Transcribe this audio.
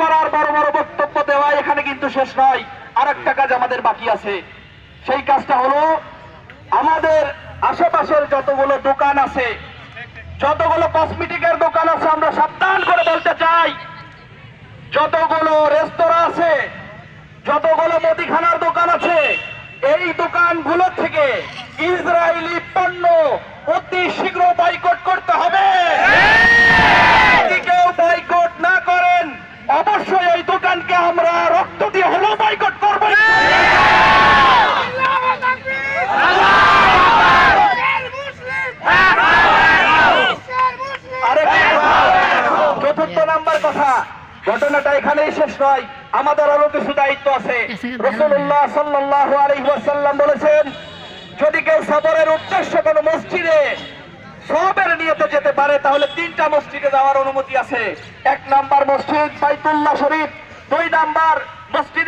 করার বড় বড় বক্তব্য দেওয়া এখানে কিন্তু শেষ নয়। আর একটা কাজ আমাদের বাকি আছে। সেই কাজটা হলো, আমাদের আশেপাশের যতগুলো দোকান আছে, যতগুলো কসমেটিকের দোকান আছে, আমরা সাবধান করে বলতে চাই, যতগুলো রেস্তোরাঁ আছে, যতগুলো মুদিখানার দোকান আছে, এই দোকানগুলো থেকে ইসরায়েলি কথা। ঘটনাটা এখানেই শেষ নয়। আমাদের আরও কিছু দায়িত্ব আছে। রসুল্লাহ সাল্লাহ আলহিহাসাল্লাম বলেছেন, যদি কেউ সবরের উদ্দেশ্য কোনো মসজিদে সবের নিয়তে যেতে পারে, তাহলে তিনটা মসজিদে যাওয়ার অনুমতি আছে। এক নাম্বার মসজিদ বাইতুল্লাহ শরীফ, দুই নাম্বার মসজিদে